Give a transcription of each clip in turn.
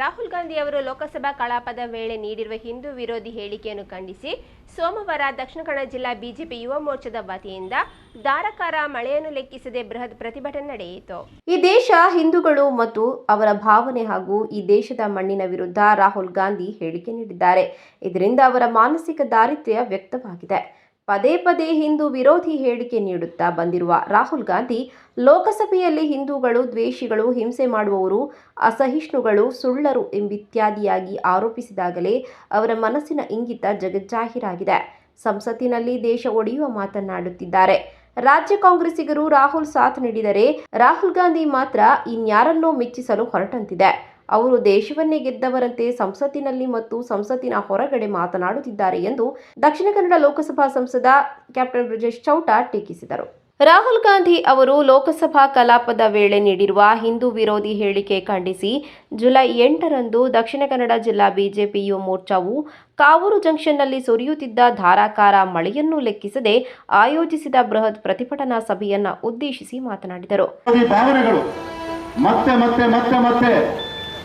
ರಾಹುಲ್ ಗಾಂಧಿ ಅವರು ಲೋಕಸಭಾ ಕಲಾಪದ ವೇಳೆ ನೀಡಿರುವ ಹಿಂದೂ ವಿರೋಧಿ ಹೇಳಿಕೆಯನ್ನು ಖಂಡಿಸಿ, ಸೋಮವಾರ ದಕ್ಷಿಣ ಕನ್ನಡ ಜಿಲ್ಲಾ ಬಿಜೆಪಿ ಯುವ ಮೋರ್ಚಾದ ವತಿಯಿಂದ ಧಾರಾಕಾರ ಮಳೆಯನ್ನು ಲೆಕ್ಕಿಸದೆ ಬೃಹತ್ ಪ್ರತಿಭಟನೆ ನಡೆಯಿತು. ಈ ದೇಶ ಹಿಂದೂಗಳು ಮತ್ತು ಅವರ ಭಾವನೆ ಹಾಗೂ ಈ ದೇಶದ ಮಣ್ಣಿನ ವಿರುದ್ಧ ರಾಹುಲ್ ಗಾಂಧಿ ಹೇಳಿಕೆ ನೀಡಿದ್ದಾರೆ. ಇದರಿಂದ ಅವರ ಮಾನಸಿಕ ದಾರಿದ್ರ್ಯ ವ್ಯಕ್ತವಾಗಿದೆ. ಪದೇ ಪದೇ ಹಿಂದೂ ವಿರೋಧಿ ಹೇಳಿಕೆ ನೀಡುತ್ತಾ ಬಂದಿರುವ ರಾಹುಲ್ ಗಾಂಧಿ, ಲೋಕಸಭೆಯಲ್ಲಿ ಹಿಂದೂಗಳು, ದ್ವೇಷಿಗಳು, ಹಿಂಸೆ ಮಾಡುವವರು, ಅಸಹಿಷ್ಣುಗಳು, ಸುಳ್ಳರು ಎಂಬಿತ್ಯಾದಿಯಾಗಿ ಆರೋಪಿಸಿದಾಗಲೇ ಅವರ ಮನಸ್ಸಿನ ಇಂಗಿತ ಜಗಜ್ಜಾಹೀರಾಗಿದೆ. ಸಂಸತ್ತಿನಲ್ಲಿ ದೇಶ ಒಡೆಯುವ ಮಾತನಾಡುತ್ತಿದ್ದಾರೆ ರಾಜ್ಯ ಕಾಂಗ್ರೆಸ್ಸಿಗರು ರಾಹುಲ್ ಸಾಥ್ ನೀಡಿದರೆ ರಾಹುಲ್ ಗಾಂಧಿ ಮಾತ್ರ ಇನ್ಯಾರನ್ನೋ ಮೆಚ್ಚಿಸಲು ಹೊರಟಂತಿದೆ. ಅವರು ದೇಶವನ್ನೇ ಗೆದ್ದವರಂತೆ ಸಂಸತ್ತಿನಲ್ಲಿ ಮತ್ತು ಸಂಸತ್ತಿನ ಹೊರಗಡೆ ಮಾತನಾಡುತ್ತಿದ್ದಾರೆ ಎಂದು ದಕ್ಷಿಣ ಕನ್ನಡ ಲೋಕಸಭಾ ಸಂಸದ ಕ್ಯಾಪ್ಟನ್ ಬ್ರಿಜೇಶ್ ಚೌಟ ಟೀಕಿಸಿದರು. ರಾಹುಲ್ ಗಾಂಧಿ ಅವರು ಲೋಕಸಭಾ ಕಲಾಪದ ವೇಳೆ ನೀಡಿರುವ ಹಿಂದೂ ವಿರೋಧಿ ಹೇಳಿಕೆ ಖಂಡಿಸಿ ಜುಲೈ ಎಂಟರಂದು ದಕ್ಷಿಣ ಕನ್ನಡ ಜಿಲ್ಲಾ ಬಿಜೆಪಿ ಯುವ ಮೋರ್ಚಾವು ಕಾವೂರು ಜಂಕ್ಷನ್ನಲ್ಲಿ ಸುರಿಯುತ್ತಿದ್ದ ಧಾರಾಕಾರ ಮಳೆಯನ್ನು ಲೆಕ್ಕಿಸದೆ ಆಯೋಜಿಸಿದ ಬೃಹತ್ ಪ್ರತಿಭಟನಾ ಸಭೆಯನ್ನ ಉದ್ದೇಶಿಸಿ ಮಾತನಾಡಿದರು.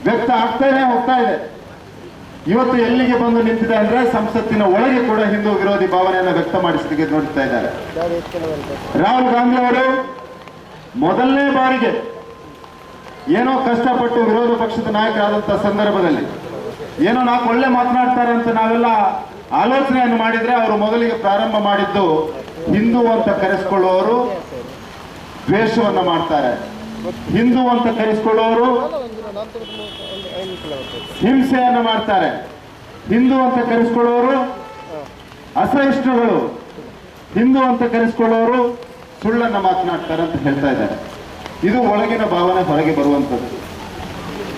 ವ್ಯಕ್ತ ಆಗ್ತಾನೆ ಹೋಗ್ತಾ ಇದೆ. ಇವತ್ತು ಎಲ್ಲಿಗೆ ಬಂದು ನಿಂತಿದೆ ಅಂದ್ರೆ ಸಂಸತ್ತಿನ ಒಳಗೆ ಕೂಡ ಹಿಂದೂ ವಿರೋಧಿ ಭಾವನೆಯನ್ನು ವ್ಯಕ್ತ ಮಾಡಿಸಲಿಕ್ಕೆ ನೋಡ್ತಾ ಇದ್ದಾರೆ. ರಾಹುಲ್ ಗಾಂಧಿ ಅವರು ಮೊದಲನೇ ಬಾರಿಗೆ ಏನೋ ಕಷ್ಟಪಟ್ಟು ವಿರೋಧ ಪಕ್ಷದ ನಾಯಕರಾದಂತಹ ಸಂದರ್ಭದಲ್ಲಿ ಏನೋ ನಾವು ಒಳ್ಳೆ ಮಾತನಾಡ್ತಾರೆ ಅಂತ ನಾವೆಲ್ಲ ಆಲೋಚನೆಯನ್ನು ಮಾಡಿದ್ರೆ ಅವರು ಮೊದಲಿಗೆ ಪ್ರಾರಂಭ ಮಾಡಿದ್ದು ಹಿಂದೂ ಅಂತ ಕರೆಸಿಕೊಳ್ಳುವವರು ದ್ವೇಷವನ್ನು ಮಾಡ್ತಾರೆ. ಹಿಂದೂ ಅಂತ ಕರೆಸ್ಕೊಳ್ಳುವವರು ಹಿಂಸೆಯನ್ನು ಮಾಡ್ತಾರೆ. ಹಿಂದೂ ಅಂತ ಕರೆಸ್ಕೊಳ್ಳೋರು ಅಸಹಿಷ್ಣುಗಳು. ಹಿಂದೂ ಅಂತ ಕರೆಸ್ಕೊಳ್ಳೋರು ಸುಳ್ಳನ್ನ ಮಾತನಾಡ್ತಾರೆ ಅಂತ ಹೇಳ್ತಾ ಇದ್ದಾರೆ. ಇದು ಒಳಗಿನ ಭಾವನೆ, ಹೊರಗೆ ಬರುವಂಥದ್ದು.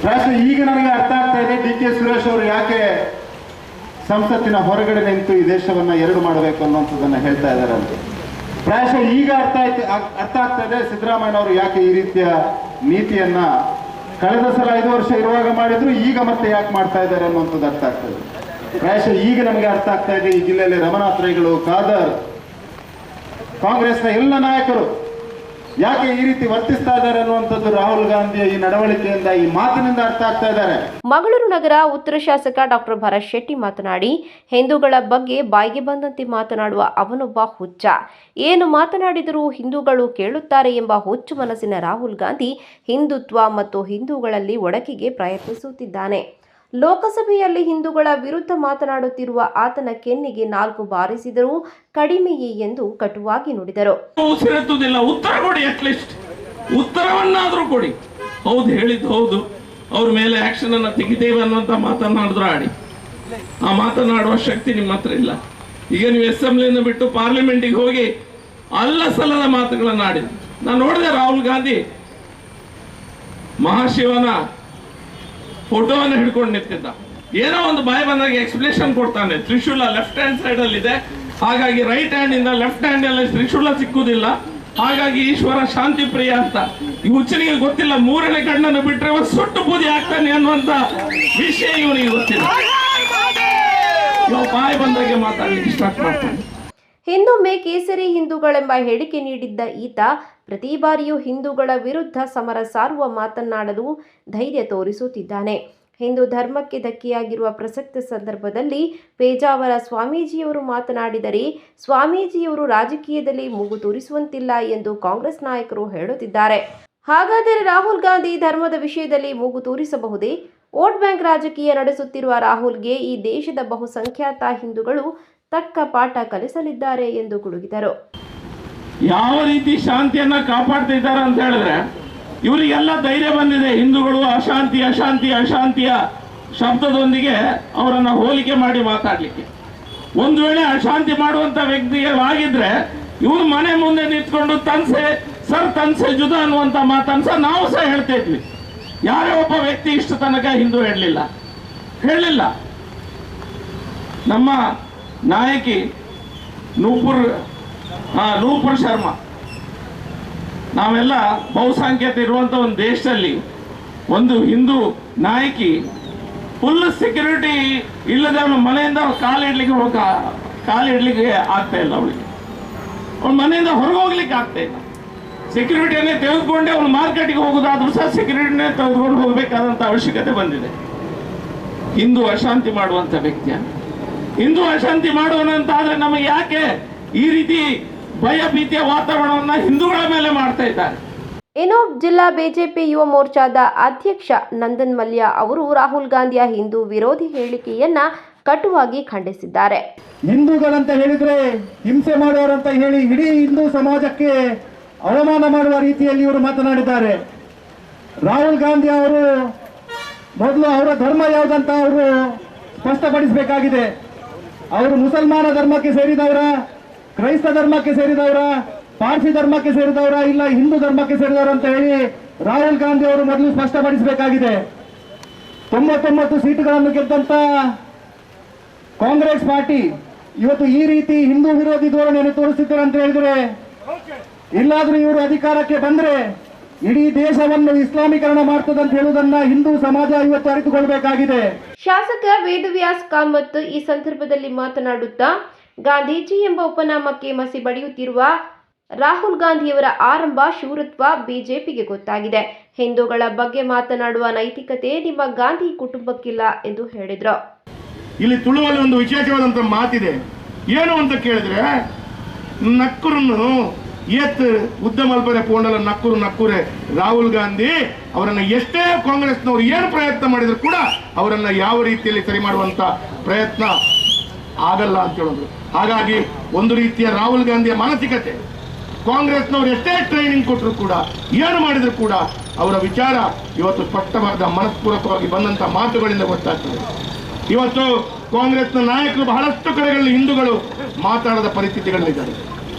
ರಾಷ್ಟ್ರ, ಈಗ ನನಗೆ ಅರ್ಥ ಆಗ್ತಾ ಇದೆ, ಡಿ ಕೆ ಸುರೇಶ್ ಅವರು ಯಾಕೆ ಸಂಸತ್ತಿನ ಹೊರಗಡೆ ನಿಂತು ಈ ದೇಶವನ್ನ ಎರಡು ಮಾಡಬೇಕು ಅನ್ನುವಂಥದ್ದನ್ನ ಹೇಳ್ತಾ ಇದ್ದಾರೆ ಅಂತ. ಪ್ರಾಯಶಃ ಈಗ ಅರ್ಥ ಆಯ್ತು, ಅರ್ಥ ಆಗ್ತಾ ಇದೆ, ಸಿದ್ದರಾಮಯ್ಯನವರು ಯಾಕೆ ಈ ರೀತಿಯ ನೀತಿಯನ್ನ ಕಳೆದ ಸಲ ಐದು ವರ್ಷ ಇರುವಾಗ ಮಾಡಿದ್ರು, ಈಗ ಮತ್ತೆ ಯಾಕೆ ಮಾಡ್ತಾ ಇದ್ದಾರೆ ಅನ್ನುವಂಥದ್ದು ಅರ್ಥ ಆಗ್ತದೆ. ಪ್ರಾಯಶಃ ಈಗ ನಮಗೆ ಅರ್ಥ ಆಗ್ತಾ ಇದೆ ಈ ಜಿಲ್ಲೆಯಲ್ಲಿ ರಮನಾಥ್ ಖಾದರ್, ಕಾಂಗ್ರೆಸ್ನ ಎಲ್ಲ ನಾಯಕರು ಯಾಕೆ ಈ ರೀತಿ ವರ್ತಿಸ್ತಾ ಇದ್ದಾರೆ ಅನ್ನುವಂಥದ್ದು ರಾಹುಲ್ ಗಾಂಧಿಯ ಈ ನಡವಳಿಕೆಯಿಂದ ಈ ಮಾತಿನಿಂದ ಅರ್ಥ ಆಗ್ತಾ ಇದ್ದಾರೆ? ಮಂಗಳೂರು ನಗರ ಉತ್ತರ ಶಾಸಕ ಡಾಕ್ಟರ್ ಭರತ್ ಶೆಟ್ಟಿ ಮಾತನಾಡಿ, ಹಿಂದೂಗಳ ಬಗ್ಗೆ ಬಾಯಿಗೆ ಬಂದಂತೆ ಮಾತನಾಡುವ ಅವನೊಬ್ಬ ಹುಚ್ಚ. ಏನು ಮಾತನಾಡಿದರೂ ಹಿಂದೂಗಳು ಕೇಳುತ್ತಾರೆ ಎಂಬ ಹುಚ್ಚು ಮನಸ್ಸಿನ ರಾಹುಲ್ ಗಾಂಧಿ ಹಿಂದುತ್ವ ಮತ್ತು ಹಿಂದೂಗಳಲ್ಲಿ ಒಡಕಿಗೆ ಪ್ರಯತ್ನಿಸುತ್ತಿದ್ದಾನೆ. ಲೋಕಸಭೆಯಲ್ಲಿ ಹಿಂದೂಗಳ ವಿರುದ್ಧ ಮಾತನಾಡುತ್ತಿರುವ ಆತನ ಕೆನ್ನಿಗೆ ನಾಲ್ಕು ಬಾರಿಸಿದರೂ ಕಡಿಮೆಯೇ ಎಂದು ಕಟುವಾಗಿ ನುಡಿದರು. ಉತ್ತರ ಕೊಡಿ ಅಟ್ಲೀಸ್ಟ್ ಉತ್ತರವನ್ನಾದರೂ ಕೊಡಿ. ಹೌದು, ಹೇಳಿದ್ದು ಹೌದು. ಅವ್ರ ಮೇಲೆ ಆಕ್ಷನ್ ಅನ್ನ ತೆಗಿತೇವೆ ಅನ್ನುವಂತ ಮಾತನಾಡಿದ್ರು ಆಡಿ. ಆ ಮಾತನಾಡುವ ಶಕ್ತಿ ನಿಮ್ಮ ಹತ್ರ ಇಲ್ಲ. ಈಗ ನೀವು ಅಸೆಂಬ್ಲಿಯನ್ನು ಬಿಟ್ಟು ಪಾರ್ಲಿಮೆಂಟಿಗೆ ಹೋಗಿ ಅಲ್ಲ ಸಲ್ಲದ ಮಾತುಗಳನ್ನ ಆಡಿದ್ರು. ನಾನು ನೋಡಿದೆ ರಾಹುಲ್ ಗಾಂಧಿ ಮಹಾಶಿವನ ಫೋಟೋವನ್ನು ಹಿಡ್ಕೊಂಡು ನಿಂತಿದ್ದ. ಏನೋ ಒಂದು ಬಾಯಿ ಬಂದಾಗ ಎಕ್ಸ್ಪ್ಲೇಷನ್ ಕೊಡ್ತಾನೆ. ತ್ರಿಶೂಲ ಲೆಫ್ಟ್ ಹ್ಯಾಂಡ್ ಸೈಡ್ ಅಲ್ಲಿ ಇದೆ. ಹಾಗಾಗಿ ರೈಟ್ ಹ್ಯಾಂಡ್ ಇಂದ ಲೆಫ್ಟ್ ಹ್ಯಾಂಡ್ ಅಲ್ಲಿ ತ್ರಿಶೂಲ ಸಿಕ್ಕುದಿಲ್ಲ ಹಾಗಾಗಿ ಈಶ್ವರ ಶಾಂತಿ ಪ್ರಿಯ ಅಂತ. ಈ ಹುಚ್ಚನಿಗೆ ಗೊತ್ತಿಲ್ಲ ಮೂರನೇ ಕಣ್ಣನ್ನು ಬಿಟ್ರೆ ಅವ ಸುಟ್ಟು ಬೂದಿ ಆಗ್ತಾನೆ ಅನ್ನುವಂತ ವಿಷಯ ಇವನಿಗೆ ಗೊತ್ತಿಲ್ಲ. ನಾವು ಬಾಯಿ ಬಂದಾಗೆ ಮಾತಾಡ್ಲಿಕ್ಕೆ ಸ್ಟಾರ್ಟ್ ಮಾಡ್ತಾನೆ. ಹಿಂದೊಮ್ಮೆ ಕೇಸರಿ ಹಿಂದೂಗಳೆಂಬ ಹೇಳಿಕೆ ನೀಡಿದ್ದ ಈತ ಪ್ರತಿ ಬಾರಿಯೂ ಹಿಂದೂಗಳ ವಿರುದ್ಧ ಸಮರ ಸಾರುವ ಮಾತನ್ನಾಡಲು ಧೈರ್ಯ ತೋರಿಸುತ್ತಿದ್ದಾನೆ. ಹಿಂದೂ ಧರ್ಮಕ್ಕೆ ಧಕ್ಕೆಯಾಗಿರುವ ಪ್ರಸಕ್ತ ಸಂದರ್ಭದಲ್ಲಿ ಪೇಜಾವರ ಸ್ವಾಮೀಜಿಯವರು ಮಾತನಾಡಿದರೆ, ಸ್ವಾಮೀಜಿಯವರು ರಾಜಕೀಯದಲ್ಲಿ ಮೂಗು ತೂರಿಸುವಂತಿಲ್ಲ ಎಂದು ಕಾಂಗ್ರೆಸ್ ನಾಯಕರು ಹೇಳುತ್ತಿದ್ದಾರೆ. ಹಾಗಾದರೆ ರಾಹುಲ್ ಗಾಂಧಿ ಧರ್ಮದ ವಿಷಯದಲ್ಲಿ ಮೂಗು ತೂರಿಸಬಹುದೇ? ವೋಟ್ ಬ್ಯಾಂಕ್ ರಾಜಕೀಯ ನಡೆಸುತ್ತಿರುವ ರಾಹುಲ್ಗೆ ಈ ದೇಶದ ಬಹುಸಂಖ್ಯಾತ ಹಿಂದೂಗಳು ತಕ್ಕ ಪಾಠ ಕಲಿಸಲಿದ್ದಾರೆ ಎಂದು ಗುಡುಗಿದರು ಯಾವ ರೀತಿ ಶಾಂತಿಯನ್ನ ಕಾಪಾಡ್ತಾ ಇದ್ದಾರೆ ಅಂತ ಹೇಳಿದ್ರೆ, ಇವರಿಗೆಲ್ಲ ಧೈರ್ಯ ಬಂದಿದೆ. ಹಿಂದೂಗಳು ಅಶಾಂತಿ ಅಶಾಂತಿ, ಅಶಾಂತಿಯ ಶಬ್ದದೊಂದಿಗೆ ಅವರನ್ನ ಹೋಲಿಕೆ ಮಾಡಿ ಮಾತಾಡ್ಲಿಕ್ಕೆ. ಒಂದು ವೇಳೆ ಅಶಾಂತಿ ಮಾಡುವಂತ ವ್ಯಕ್ತಿಗಳಾಗಿದ್ರೆ ಇವ್ರ ಮನೆ ಮುಂದೆ ನಿಂತ್ಕೊಂಡು ತನ್ಸೆ, ಸರ್ ತನ್ಸೆ ಜುದ ಅನ್ನುವಂತ ಮಾತನ್ನ ಸಹ ನಾವು ಸಹ ಹೇಳ್ತಾ ಇದ್ವಿ. ಯಾರೇ ಒಬ್ಬ ವ್ಯಕ್ತಿ ಇಷ್ಟು ತನಕ ಹಿಂದೂ ಹೇಳಲಿಲ್ಲ. ಹೇಳಲಿಲ್ಲ. ನಮ್ಮ ನಾಯಕಿ ನೂಪುರ್ ನೂಪುರ್ ಶರ್ಮಾ. ನಾವೆಲ್ಲ ಬಹುಸಂಖ್ಯಾತ ಇರುವಂತ ಒಂದು ದೇಶದಲ್ಲಿ ಒಂದು ಹಿಂದೂ ನಾಯಕಿ ಫುಲ್ ಸೆಕ್ಯೂರಿಟಿ ಇಲ್ಲದೆ ಅವಳು ಮನೆಯಿಂದ ಕಾಲಿಡ್ಲಿಕ್ಕೆ ಹೋಗ ಕಾಲಿಡ್ಲಿಕ್ಕೆ ಆಗ್ತಾ ಇಲ್ಲ ಅವಳಿಗೆ. ಅವಳ ಮನೆಯಿಂದ ಹೊರಗೆ ಹೋಗ್ಲಿಕ್ಕೆ ಆಗ್ತಾ ಇಲ್ಲ. ಸೆಕ್ಯೂರಿಟಿಯನ್ನೇ ತೆಗೆದುಕೊಂಡೆ ಅವಳು ಮಾರ್ಕೆಟ್ಗೆ ಹೋಗೋದಾದ್ರೂ ಸಹ ಸೆಕ್ಯೂರಿಟಿನೇ ತೆಗೆದುಕೊಂಡು ಹೋಗಬೇಕಾದಂತ ಅವಶ್ಯಕತೆ ಬಂದಿದೆ. ಹಿಂದೂ ಅಶಾಂತಿ ಮಾಡುವಂತ ವ್ಯಕ್ತಿಯ? ಹಿಂದೂ ಅಶಾಂತಿ ಮಾಡೋಣ ಅಂತ ಆದ್ರೆ ನಮಗೆ ಯಾಕೆ ಈ ರೀತಿ ಭಯ ಭೀತಿಯ ವಾತಾವರಣವನ್ನ ಹಿಂದೂಗಳ ಮೇಲೆ ಮಾಡ್ತಾ ಇದ್ದಾರೆ? ಇನ್ನು ಜಿಲ್ಲಾ ಬಿಜೆಪಿ ಯುವ ಮೋರ್ಚಾದ ಅಧ್ಯಕ್ಷ ನಂದನ್ ಮಲ್ಯ ಅವರು ರಾಹುಲ್ ಗಾಂಧಿಯ ಹಿಂದೂ ವಿರೋಧಿ ಹೇಳಿಕೆಯನ್ನ ಕಟುವಾಗಿ ಖಂಡಿಸಿದ್ದಾರೆ. ಹಿಂದೂಗಳಂತ ಹೇಳಿದ್ರೆ ಹಿಂಸೆ ಮಾಡುವವರಂತ ಹೇಳಿ ಇಡೀ ಹಿಂದೂ ಸಮಾಜಕ್ಕೆ ಅವಮಾನ ಮಾಡುವ ರೀತಿಯಲ್ಲಿ ಇವರು ಮಾತನಾಡಿದ್ದಾರೆ. ರಾಹುಲ್ ಗಾಂಧಿ ಅವರು ಮೊದಲು ಅವರ ಧರ್ಮ ಯಾವುದಂತ ಅವರು ಸ್ಪಷ್ಟಪಡಿಸಬೇಕಾಗಿದೆ. ಅವರು ಮುಸಲ್ಮಾನ ಧರ್ಮಕ್ಕೆ ಸೇರಿದವರ, ಕ್ರೈಸ್ತ ಧರ್ಮಕ್ಕೆ ಸೇರಿದವರ, ಪಾರ್ಸಿ ಧರ್ಮಕ್ಕೆ ಸೇರಿದವರ, ಇಲ್ಲ ಹಿಂದೂ ಧರ್ಮಕ್ಕೆ ಸೇರಿದವರ ಅಂತ ಹೇಳಿ ರಾಹುಲ್ ಗಾಂಧಿ ಅವರು ಮೊದಲು ಸ್ಪಷ್ಟಪಡಿಸಬೇಕಾಗಿದೆ. ತೊಂಬತ್ತೊಂಬತ್ತು ಸೀಟುಗಳನ್ನು ಗೆದ್ದಂತ ಕಾಂಗ್ರೆಸ್ ಪಾರ್ಟಿ ಇವತ್ತು ಈ ರೀತಿ ಹಿಂದೂ ವಿರೋಧಿ ಧೋರಣೆಯನ್ನು ತೋರಿಸುತ್ತಾರೆ ಅಂತ ಹೇಳಿದ್ರೆ, ಇಲ್ಲಾದ್ರೂ ಇವರು ಅಧಿಕಾರಕ್ಕೆ ಬಂದ್ರೆ ಇಡೀ ದೇಶವನ್ನು ಇಸ್ಲಾಮೀಕರಣ ಮಾಡ್ತದೆ ಅಂತ ಹೇಳುವುದನ್ನ ಹಿಂದೂ ಸಮಾಜ ಇವತ್ತು ಅರಿತುಕೊಳ್ಬೇಕಾಗಿದೆ. ಶಾಸಕ ವೇದವ್ಯಾಸ್ ಕಾಮತ್ ಈ ಸಂದರ್ಭದಲ್ಲಿ ಮಾತನಾಡುತ್ತಾ ಗಾಂಧೀಜಿ ಎಂಬ ಉಪನಾಮಕ್ಕೆ ಮಸಿ ಬಡಿಯುತ್ತಿರುವ ರಾಹುಲ್ ಗಾಂಧಿಯವರ ಆರಂಭ ಶೂರತ್ವ ಬಿಜೆಪಿಗೆ ಗೊತ್ತಾಗಿದೆ. ಹಿಂದೂಗಳ ಬಗ್ಗೆ ಮಾತನಾಡುವ ನೈತಿಕತೆ ನಿಮ್ಮ ಗಾಂಧಿ ಕುಟುಂಬಕ್ಕಿಲ್ಲ ಎಂದು ಹೇಳಿದರು. ಇಲ್ಲಿ ತುಳುವಲ್ಲಿ ಒಂದು ವಿಶೇಷವಾದಂತ ಮಾತಿದೆ. ಏನು ಅಂತ ಕೇಳಿದ್ರೆ ನಕ್ಕುರನ್ನು ಎತ್ ಉದ್ದ ಮಲ್ಪರೆ ಪೋಂಡಲ ನಕ್ಕುರು ನಕ್ಕುರೆ ರಾಹುಲ್ ಗಾಂಧಿ ಅವರನ್ನ ಎಷ್ಟೇ ಕಾಂಗ್ರೆಸ್ನವರು ಏನು ಪ್ರಯತ್ನ ಮಾಡಿದ್ರು ಕೂಡ ಅವರನ್ನ ಯಾವ ರೀತಿಯಲ್ಲಿ ಸರಿ ಮಾಡುವಂತ ಪ್ರಯತ್ನ ಆಗಲ್ಲ ಅಂತ ಹೇಳಿದ್ರು. ಹಾಗಾಗಿ ಒಂದು ರೀತಿಯ ರಾಹುಲ್ ಗಾಂಧಿಯ ಮಾನಸಿಕತೆ, ಕಾಂಗ್ರೆಸ್ನವರು ಎಷ್ಟೇ ಟ್ರೈನಿಂಗ್ ಕೊಟ್ಟರು ಕೂಡ, ಏನು ಮಾಡಿದ್ರು ಕೂಡ ಅವರ ವಿಚಾರ ಇವತ್ತು ಸ್ಪಷ್ಟವಾದ ಮನಸ್ಪೂರ್ವಕವಾಗಿ ಬಂದಂತ ಮಾತುಗಳಿಂದ ಗೊತ್ತಾಗ್ತದೆ. ಇವತ್ತು ಕಾಂಗ್ರೆಸ್ನ ನಾಯಕರು ಬಹಳಷ್ಟು ಕಡೆಗಳಲ್ಲಿ ಹಿಂದೂಗಳು ಮಾತಾಡದ ಪರಿಸ್ಥಿತಿಗಳಲ್ಲಿದ್ದಾರೆ.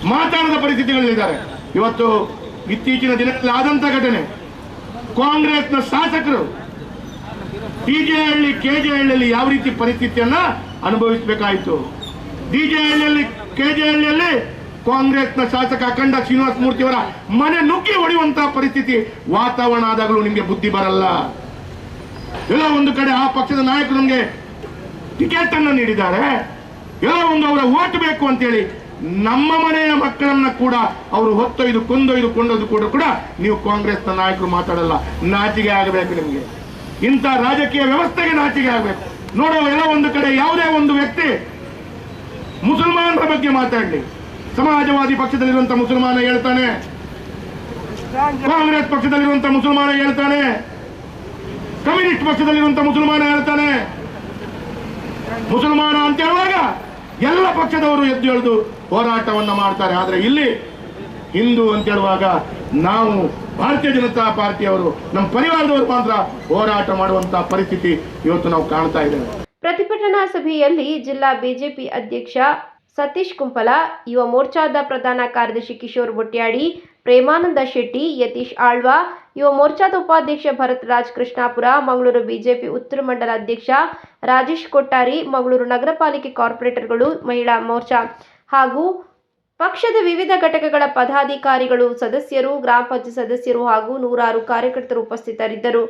ಮಾತಾಡದ ಪರಿಸ್ಥಿತಿಗಳಲ್ಲಿದ್ದಾರೆ ಇವತ್ತು ಇತ್ತೀಚಿನ ದಿನಗಳಲ್ಲಿ ಆದಂತ ಘಟನೆ. ಕಾಂಗ್ರೆಸ್ನ ಶಾಸಕರು ಡಿಜೆಹಳ್ಳಿ ಕೆಜೆಹಳ್ಳಿಯಲ್ಲಿ ಯಾವ ರೀತಿ ಪರಿಸ್ಥಿತಿಯನ್ನ ಅನುಭವಿಸಬೇಕಾಯಿತು. ಡಿಜೆಹಳ್ಳಿಯಲ್ಲಿ ಕೆಜೆಹಳ್ಳಿಯಲ್ಲಿ ಕಾಂಗ್ರೆಸ್ನ ಶಾಸಕ ಅಖಂಡ ಶ್ರೀನಿವಾಸ ಮೂರ್ತಿಯವರ ಮನೆ ನುಗ್ಗಿ ಹೊಡೆಯುವಂತಹ ಪರಿಸ್ಥಿತಿ ವಾತಾವರಣ ಆದಾಗಲೂ ನಿಮಗೆ ಬುದ್ಧಿ ಬರಲ್ಲ. ಎಲ್ಲ ಒಂದು ಕಡೆ ಆ ಪಕ್ಷದ ನಾಯಕರು ನಮಗೆ ಟಿಕೆಟ್ ಅನ್ನು ನೀಡಿದ್ದಾರೆ. ಎಲ್ಲ ಒಂದು ಅವರ ಓಟ್ ಬೇಕು ಅಂತೇಳಿ ನಮ್ಮ ಮನೆಯ ಮಕ್ಕಳನ್ನ ಕೂಡ ಅವರು ಹೊತ್ತೊಯ್ದು, ಕೊಂದೊಯ್ದು ಕೊಂಡೊಯ್ದು ಕೂಡ ಕೂಡ ನೀವು ಕಾಂಗ್ರೆಸ್ನ ನಾಯಕರು ಮಾತಾಡಲ್ಲ. ನಾಚಿಗೆ ಆಗಬೇಕು ನಿಮಗೆ. ಇಂಥ ರಾಜಕೀಯ ವ್ಯವಸ್ಥೆಗೆ ನಾಚಿಗೆ ಆಗಬೇಕು. ನೋಡುವ ಎಲ್ಲ ಒಂದು ಕಡೆ ಯಾವುದೇ ಒಂದು ವ್ಯಕ್ತಿ ಮುಸಲ್ಮಾನರ ಬಗ್ಗೆ ಮಾತಾಡಲಿ. ಸಮಾಜವಾದಿ ಪಕ್ಷದಲ್ಲಿರುವಂತಹ ಮುಸಲ್ಮಾನ ಹೇಳ್ತಾನೆ. ಕಾಂಗ್ರೆಸ್ ಪಕ್ಷದಲ್ಲಿರುವಂತಹ ಮುಸಲ್ಮಾನ ಹೇಳ್ತಾನೆ. ಕಮ್ಯುನಿಸ್ಟ್ ಪಕ್ಷದಲ್ಲಿರುವಂತಹ ಮುಸಲ್ಮಾನ ಹೇಳ್ತಾನೆ. ಮುಸಲ್ಮಾನ ಅಂತ ಹೇಳುವಾಗ ಎಲ್ಲ ಪಕ್ಷದವರು ಎದ್ದು ಎಳೆದು ಹೋರಾಟವನ್ನ ಮಾಡ್ತಾರೆ. ಆದರೆ ಇಲ್ಲಿ ಹಿಂದೂ ಅಂತ ಹೇಳುವಾಗ ನಾವು ಭಾರತೀಯ ಜನತಾ ಪಾರ್ಟಿಯವರು, ನಮ್ಮ ಪರಿವಾರದವರು ಮಾತ್ರ ಹೋರಾಟ ಮಾಡುವಂತ ಪರಿಸ್ಥಿತಿ ಇವತ್ತು ನಾವು ಕಾಣ್ತಾ ಇದ್ದೇವೆ. ಪ್ರತಿಭಟನಾ ಸಭೆಯಲ್ಲಿ ಜಿಲ್ಲಾ ಬಿಜೆಪಿ ಅಧ್ಯಕ್ಷ ಸತೀಶ್ ಕುಂಪಲ, ಯುವ ಮೋರ್ಚಾದ ಪ್ರಧಾನ ಕಾರ್ಯದರ್ಶಿ ಕಿಶೋರ್ ಬೊಟ್ಯಾಡಿ ಪ್ರೇಮಾನಂದ ಶೆಟ್ಟಿ, ಯತೀಶ್ ಆಳ್ವಾ, ಯುವ ಮೋರ್ಚಾದ ಉಪಾಧ್ಯಕ್ಷ ಭರತ್ ರಾಜ್ ಕೃಷ್ಣಾಪುರ, ಮಂಗಳೂರು ಬಿಜೆಪಿ ಉತ್ತರ ಮಂಡಲ ಅಧ್ಯಕ್ಷ ರಾಜೇಶ್ ಕೊಟ್ಟಾರಿ, ಮಂಗಳೂರು ನಗರ ಪಾಲಿಕೆ ಕಾರ್ಪೊರೇಟರ್ಗಳು, ಮಹಿಳಾ ಮೋರ್ಚಾ ಹಾಗೂ ಪಕ್ಷದ ವಿವಿಧ ಘಟಕಗಳ ಪದಾಧಿಕಾರಿಗಳು ಸದಸ್ಯರು ಗ್ರಾಮ ಪಂಚಾಯತ್ ಸದಸ್ಯರು ಹಾಗೂ ನೂರಾರು ಕಾರ್ಯಕರ್ತರು ಉಪಸ್ಥಿತರಿದ್ದರು.